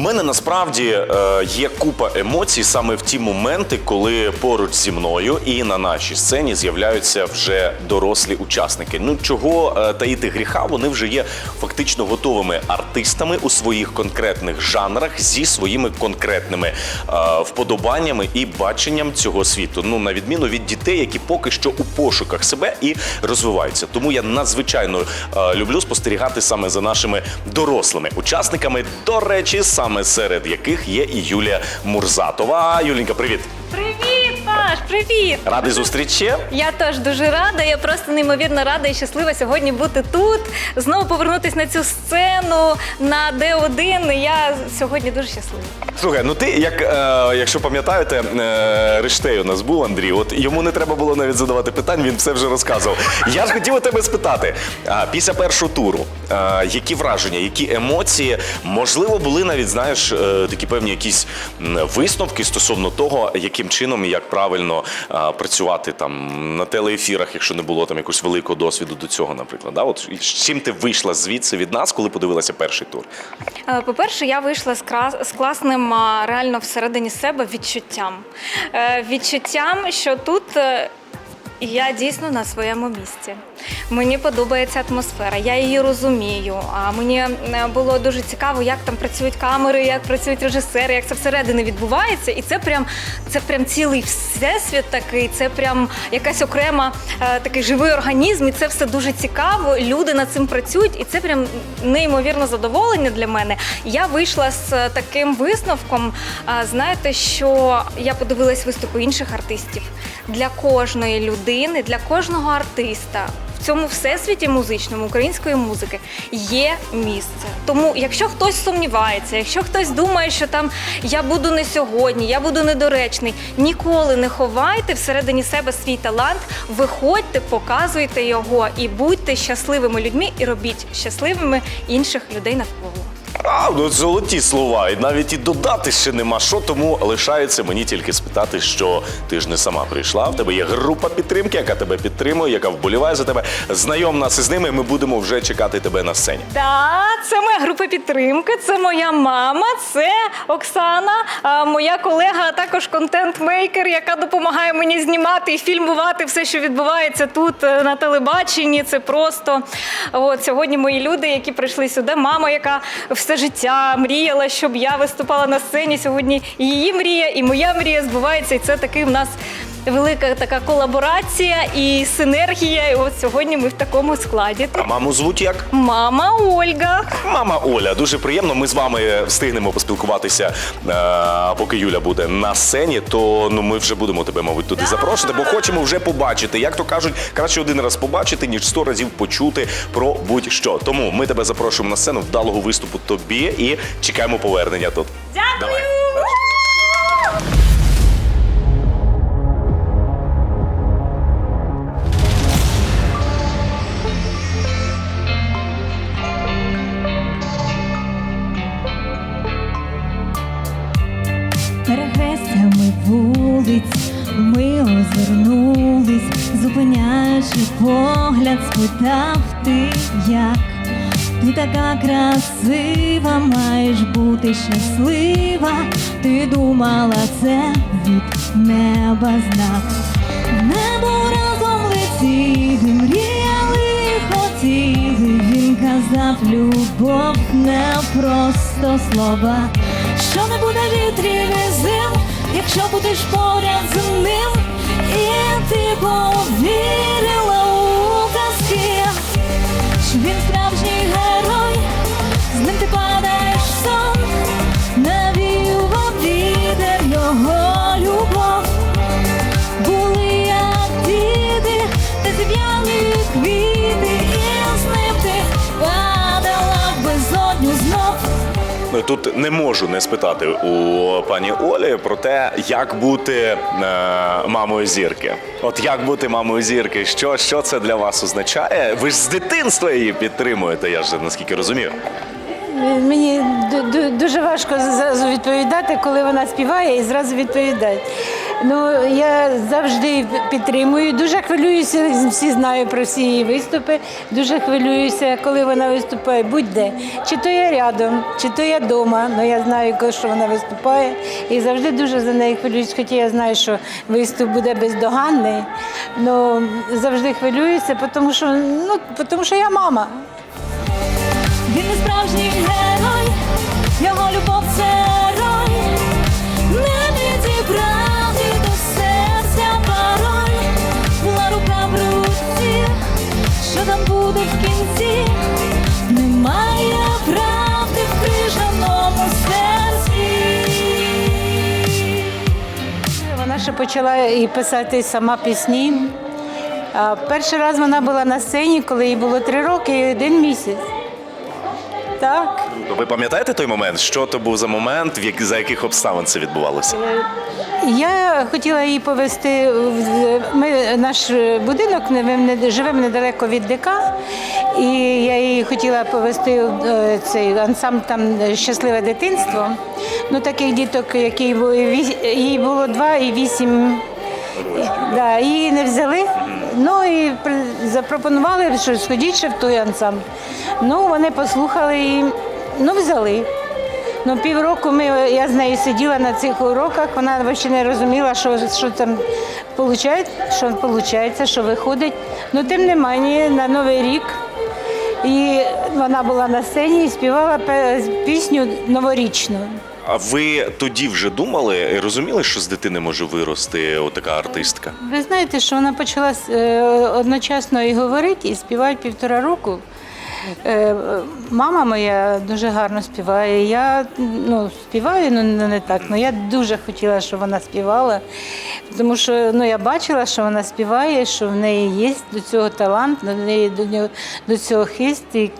Мене насправді е, є купа емоцій саме в ті моменти, коли поруч зі мною і на нашій сцені з'являються вже дорослі учасники. Ну чого е, таїти гріха, вони вже є фактично готовими артистами у своїх конкретних жанрах зі своїми конкретними е, вподобаннями і баченням цього світу. Ну на відміну від дітей, які поки що у пошуках себе і розвиваються. Тому я надзвичайно люблю спостерігати саме за нашими дорослими учасниками. До речі, серед яких є і Юлія Мурзатова. Юлінька, привіт! Привіт, Паш, привіт! Радий зустрічі. Я теж дуже рада. Я просто неймовірно рада і щаслива сьогодні бути тут. Знову повернутися на цю сцену на Д1. Я сьогодні дуже щаслива. Слухай, ну ти, як е, якщо пам'ятаєте, е, Рештей у нас був Андрій. От йому не треба було навіть задавати питань, він все вже розказував. Я ж хотів у тебе спитати: а, після першого туру, е, які враження, які емоції, можливо, були навіть, знаєш, е, такі певні якісь м, висновки стосовно того, яким чином і як правильно е, працювати там на телеефірах, якщо не було там якогось великого досвіду до цього, наприклад. Да? От чим ти вийшла звідси від нас, коли подивилася перший тур? Е, По-перше, я вийшла з, крас... з класним реально всередині себе відчуттям. Е, Відчуттям, що тут. Е, Я дійсно на своєму місці. Мені подобається атмосфера, я її розумію. А мені е, було дуже цікаво, як там працюють камери, як працюють режисери, як це всередині відбувається. І це прям це прям цілий всесвіт такий, це прям якась окрема е, такий живий організм, і це все дуже цікаво. Люди над цим працюють, і це прям неймовірне задоволення для мене. Я вийшла з е, таким висновком. Знаєте, що я подивилась виступи інших артистів для кожної людини, для кожного артиста. В цьому всесвіті музичному української музики є місце. Тому, якщо хтось сумнівається, якщо хтось думає, що там я буду не сьогодні, я буду недоречний, ніколи не ховайте всередині себе свій талант, виходьте, показуйте його і будьте щасливими людьми, і робіть щасливими інших людей навколо. А, ну золоті слова, і навіть і додати ще нема що, тому лишається мені тільки спитати, що ти ж не сама прийшла. В тебе є група підтримки, яка тебе підтримує, яка вболіває за тебе. Знайом нас із ними. Ми будемо вже чекати тебе на сцені. Так, це моя група підтримки, це моя мама, це Оксана, моя колега, а також контент-мейкер, яка допомагає мені знімати і фільмувати все, що відбувається тут е, на телебаченні. Це просто от сьогодні мої люди, які прийшли сюди. Мама, яка все життя мріяла, щоб я виступала на сцені. Сьогодні її мрія, і моя мрія збувається. І це такий в нас. Велика така колаборація і синергія. І от сьогодні ми в такому складі. А маму звуть як? Мама Ольга. Мама Оля, дуже приємно. Ми з вами встигнемо поспілкуватися, е, поки Юля буде на сцені. То ну ми вже будемо тебе, мабуть, туди запрошувати, бо хочемо вже побачити. Як то кажуть, краще один раз побачити, ніж сто разів почути про будь-що. Тому ми тебе запрошуємо на сцену вдалого виступу тобі і чекаємо повернення тут. Дякую! Давай. Перехрестями вулиць ми озирнулись, зупиняючи погляд, спитав ти як. Ти така красива, маєш бути щаслива. Ти думала, це від неба знак. Небо разом летіли, мріяли, хотіли. Він казав, любов не просто слова. Що не буде вітрів і зим, якщо будеш поряд з ним, і ти повірила у казки, що він справжній Тут не можу не спитати у пані Олі про те, як бути е, мамою зірки. От як бути мамою зірки? Що, що це для вас означає? Ви ж з дитинства її підтримуєте, я ж наскільки розумію. Мені ду- ду- дуже важко відповідати, коли вона співає і зразу відповідати. Ну, я завжди підтримую. Дуже хвилююся, всі знаю про всі її виступи. Дуже хвилююся, коли вона виступає будь-де. Чи то я рядом, чи то я вдома. Ну я знаю, що вона виступає. І завжди дуже за неї хвилююсь, хоча я знаю, що виступ буде бездоганний. Ну завжди хвилююся, тому що, ну, тому що я мама. Він справжній герой, почала і писати сама пісні. Перший раз вона була на сцені, коли їй було три роки і один місяць. Так. Ви пам'ятаєте той момент? Що то був за момент, за яких обставин це відбувалося? Я хотіла її повезти. Ми наш будинок ми живемо недалеко від ДК, і я її хотіла повезти в е, цей ансамбль там щасливе дитинство. Ну таких діток, які їй було два і вісім. Да, її не взяли. Ну і запропонували, що сходіть ще в той ансамбль. Ну, вони послухали і ну, взяли. Ну, півроку ми, я з нею сиділа на цих уроках, вона взагалі не розуміла, що, що там виходить, що виходить, що виходить. Ну, тим не менше, на Новий рік. І вона була на сцені і співала пісню новорічну. А ви тоді вже думали і розуміли, що з дитини може вирости отака артистка? Ви знаєте, що вона почала е, одночасно і говорити, і співати півтора року. Е, Мама моя дуже гарно співає. Я ну, співаю, ну не не так. Ну я дуже хотіла, щоб вона співала, тому що ну, я бачила, що вона співає, що в неї є до цього талант, до неї до до цього хист. І,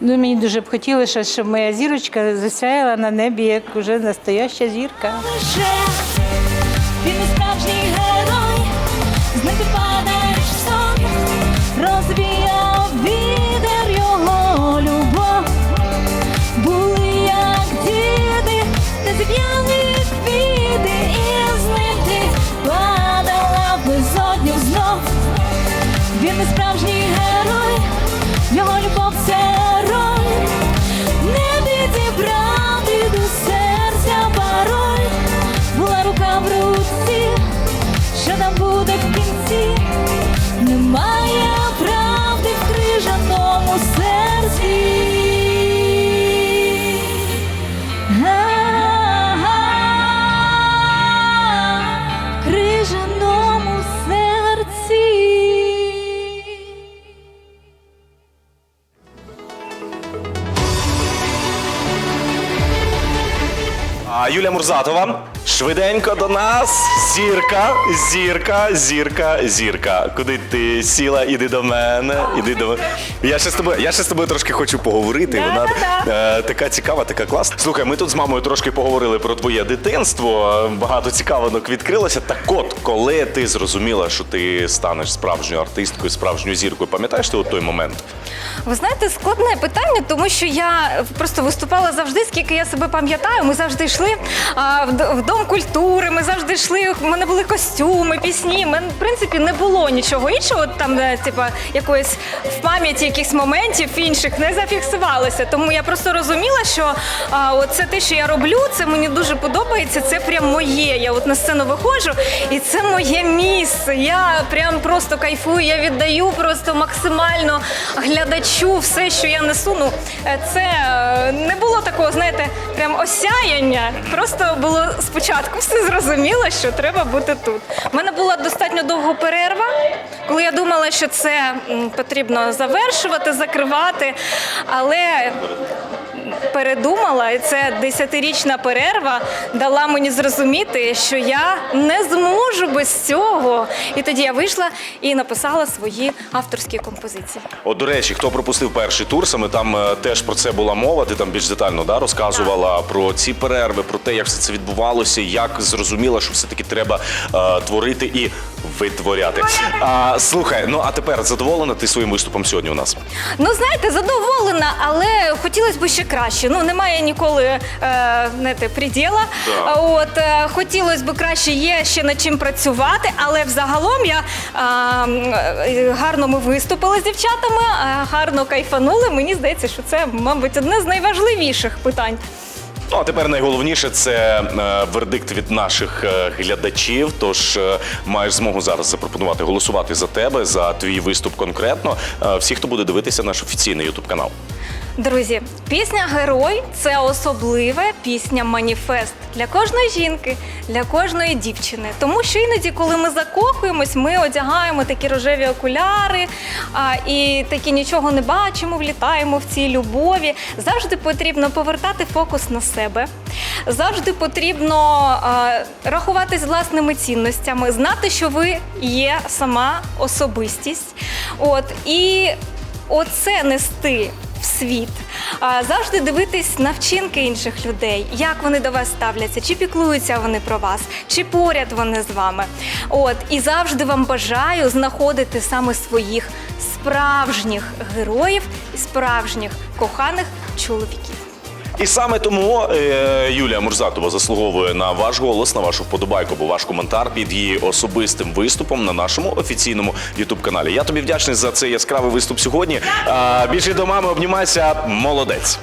ну, мені дуже б хотілося, щоб моя зірочка засяяла на небі, як уже настояща зірка. він справжній герой, Юлія Мурзатова швиденько до нас. Зірка, зірка, зірка, зірка. Куди ти сіла? Іди до мене. Іди до мене. Я ще з тобою, я ще з тобою трошки хочу поговорити. Вона е, така цікава, така класна. Слухай, ми тут з мамою трошки поговорили про твоє дитинство. е, Багато цікавинок відкрилося. Так от, коли ти зрозуміла, що ти станеш справжньою артисткою, справжньою зіркою, пам'ятаєш ти от той момент? Ви знаєте, складне питання, тому що я просто виступала завжди, скільки я себе пам'ятаю. Ми завжди йшли а, в, дом культури, ми завжди йшли. У мене були костюми, пісні. У мене, в принципі, не було нічого іншого. Там, де, типа, якоїсь в пам'яті якихось моментів інших не зафіксувалося. Тому я просто розуміла, що а, от це те, що я роблю, це мені дуже подобається. Це прям моє. Я от на сцену виходжу, і це моє місце. Я прям просто кайфую, я віддаю просто максимально глядачу все, що я несу. Ну е, це е, не було такого, знаєте, прям осяяння. Просто було спочатку все зрозуміло, що треба бути тут. У мене була достатньо довга перерва, коли я думала, що це потрібно завершувати, закривати, але передумала, і це десятирічна перерва дала мені зрозуміти, що я не зможу без цього. І тоді я вийшла і написала свої авторські композиції. От, до речі, хто пропустив перший тур, саме там е, теж про це була мова. Ти там більш детально да, розказувала про ці перерви, про те, як все це відбувалося, як зрозуміла, що все-таки треба е, творити і витворяти. А, слухай, ну а тепер задоволена ти своїм виступом сьогодні у нас? Ну, знаєте, задоволена, але хотілося б ще краще. Ну немає ніколи е, знаєте, приділа. Да. От е, хотілося б краще, є ще над чим працювати, але взагалом я е, е, гарно ми виступили з дівчатами, е, гарно кайфанули. Мені здається, що це, мабуть, одне з найважливіших питань. Ну а тепер найголовніше це е, вердикт від наших е, глядачів. Тож е, маєш змогу зараз запропонувати голосувати за тебе, за твій виступ конкретно. Е, всі, хто буде дивитися наш офіційний ютуб канал. Друзі, пісня Герой це особлива пісня маніфест для кожної жінки, для кожної дівчини. Тому що іноді, коли ми закохуємось, ми одягаємо такі рожеві окуляри а, і такі нічого не бачимо, влітаємо в цій любові. Завжди потрібно повертати фокус на себе. Завжди потрібно а, рахуватись власними цінностями, знати, що ви є сама особистість. От і оце нести в світ. Завжди дивитись на вчинки інших людей, як вони до вас ставляться, чи піклуються вони про вас, чи поряд вони з вами. От і завжди вам бажаю знаходити саме своїх справжніх героїв і справжніх коханих чоловіків. І саме тому е, Юлія Мурзатова заслуговує на ваш голос, на вашу вподобайку, бо ваш коментар під її особистим виступом на нашому офіційному ютуб каналі. Я тобі вдячний за цей яскравий виступ сьогодні. Е, більше до мами обнімайся, молодець.